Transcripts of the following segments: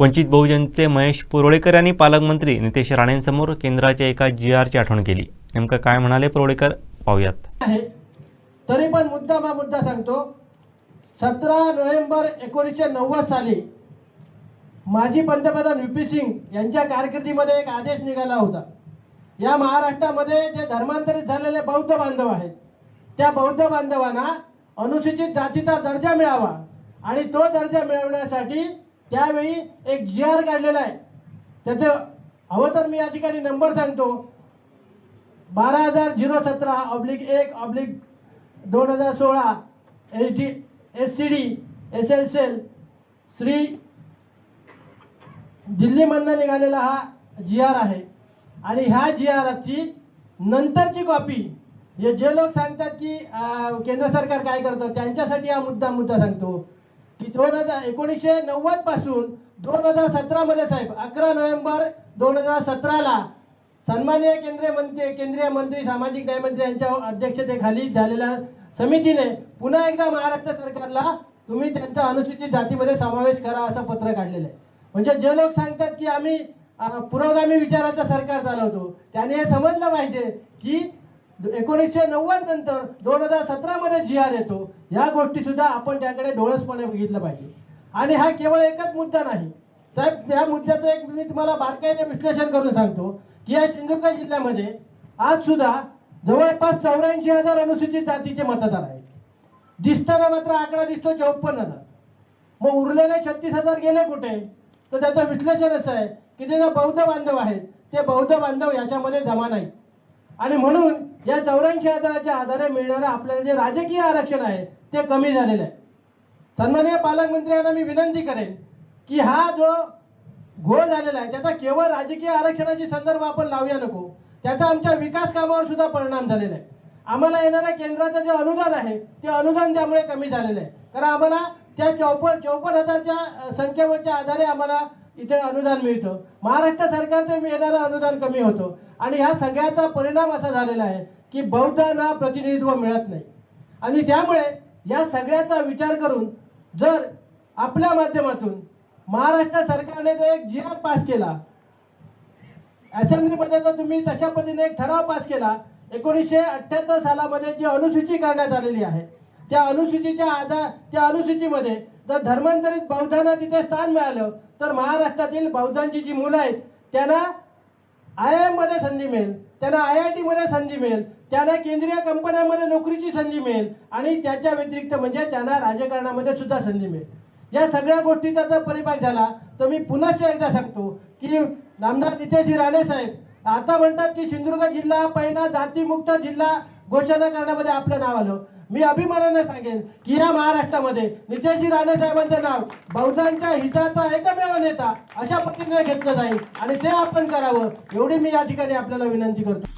वंचित बहुजनचे महेश पुरोळेकर यांनी पालकमंत्री नितेश राणेंसमोर केंद्राच्या एका जी आरची आठवण केली. नेमकं काय म्हणाले पुरोळेकर? पाहूयात. आहे. तरी पण मुद्दा मा मुद्दा सांगतो. सतरा नोव्हेंबर एकोणीसशे नव्वद साली माजी पंतप्रधान व्ही पी सिंग यांच्या कारकिर्दीमध्ये एक आदेश निघाला होता. या महाराष्ट्रामध्ये जे धर्मांतरित झालेले बौद्ध बांधव आहेत त्या बौद्ध बांधवांना अनुसूचित जातीचा दर्जा मिळावा आणि तो दर्जा मिळवण्यासाठी त्यावेळी एक जी आर काढलेला आहे. त्याचं हवं तर मी या ठिकाणी नंबर सांगतो. बारा हजार झिरो सतरा ऑब्लिक एक ऑब्लिक दोन हजार सोळा H D S C D S L cell Shri दिल्लीमधनं निघालेला हा जी आर आहे. आणि ह्या जी आरची नंतरची कॉपी हे जे लोक सांगतात की केंद्र सरकार काय करतं त्यांच्यासाठी हा मुद्दा मुद्दा सांगतो. की दोन हजार एकोणीसशे नव्वदपासून दोन हजार सतरामध्ये साहेब अकरा नोव्हेंबर दोन हजार सतराला सन्माननीय केंद्रीय मंत्री केंद्रीय मंत्री सामाजिक न्याय मंत्री यांच्या अध्यक्षतेखाली झालेल्या समितीने पुन्हा एकदा महाराष्ट्र सरकारला तुम्ही त्यांचा अनुसूचित जातीमध्ये समावेश करा असं पत्र काढलेलं आहे. म्हणजे जे लोक सांगतात की आम्ही पुरोगामी विचाराचं सरकार चालवतो त्याने हे समजलं पाहिजे की एकोणीसशे नव्वद नंतर दोन हजार सतरामध्ये जी आर येतो. ह्या गोष्टीसुद्धा आपण त्याकडे डोळसपणे बघितलं पाहिजे. आणि हा केवळ एकच मुद्दा नाही. साहेब या मुद्द्याचं एक मी तुम्हाला बारकाईने विश्लेषण करून सांगतो की या सिंधुदुर्ग जिल्ह्यामध्ये आज सुद्धा जवळपास चौऱ्याऐंशी हजार अनुसूचित जातीचे मतदार आहेत. दिसताना मात्र आकडा दिसतो चौपन्न हजार. मग उरलेले छत्तीस हजार गेले कुठे? तर त्याचं विश्लेषण असं आहे की ते जे बौद्ध बांधव आहेत ते बौद्ध बांधव याच्यामध्ये जमा नाही आणि म्हणून या चौऱ्याऐंशी हजाराच्या आधारे मिळणारं आपल्याला जे राजकीय आरक्षण आहे ते कमी झालेलं आहे. सन्माननीय पालकमंत्र्यांना मी विनंती करेन की हा जो घोळ झालेला आहे त्याचा केवळ राजकीय आरक्षणाची संदर्भ आपण लावूया नको. त्याचा आमच्या विकास कामावर सुद्धा परिणाम झालेला आहे. आम्हाला येणाऱ्या केंद्राचं जे अनुदान आहे ते अनुदान त्यामुळे कमी झालेलं आहे. कारण आम्हाला त्या चौपन्न चौपन्न हजारच्या संख्येवरच्या आधारे आम्हाला इथे अनुदान मिळतं. महाराष्ट्र सरकारचं येणारं अनुदान कमी होतं. आणि ह्या सगळ्याचा परिणाम असा झालेला आहे की बौद्धांना प्रतिनिधित्व मिळत नाही. आणि त्यामुळे या सगळ्याचा विचार करून जर आपल्या माध्यमातून महाराष्ट्र सरकारने जर एक जी पास केला असेंब्लीमध्ये जर तुम्ही तशा पद्धतीने एक ठराव पास केला एकोणीसशे अठ्ठ्याहत्तर सालामध्ये जी अनुसूची करण्यात आलेली आहे त्या अनुसूचीच्या आधार त्या अनुसूचीमध्ये जर धर्मांतरित बौद्धांना तिथे स्थान मिळालं तर महाराष्ट्रातील बौद्धांची जी मुलं आहेत त्यांना आय आय एममध्ये संधी मिळेल त्यांना आय आय टीमध्ये संधी मिळेल त्यांना केंद्रीय कंपन्यांमध्ये नोकरीची संधी मिळेल आणि त्याच्या व्यतिरिक्त म्हणजे त्यांना राजकारणामध्ये सुद्धा संधी मिळेल. या सगळ्या गोष्टीचा जर परिपाक झाला तर मी पुनश्च एकदा सांगतो की नामदार नितेशजी राणे साहेब आता म्हणतात की सिंधुदुर्ग जिल्हा पहिला जातीमुक्त जिल्हा घोषणा करण्यामध्ये आपलं नाव आलं. मी अभिमानाने सांगेन की या महाराष्ट्रामध्ये नितेशजी राणे साहेबांचं नाव बौद्धांच्या हिताचा एकमेव नेता अशा पद्धतीने घेतलं जाईल आणि ते आपण करावं एवढी मी या ठिकाणी आपल्याला विनंती करतो.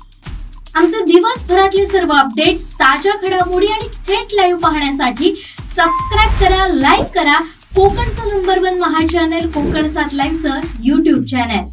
आमचे दिवसभरातले सर्व अपडेट्स ताज्या घडामोडी आणि थेट लाईव्ह पाहण्यासाठी सबस्क्राईब करा लाईक करा. कोकणचं नंबर वन महा चॅनल कोकण सात लाईव्हचं युट्यूब चॅनल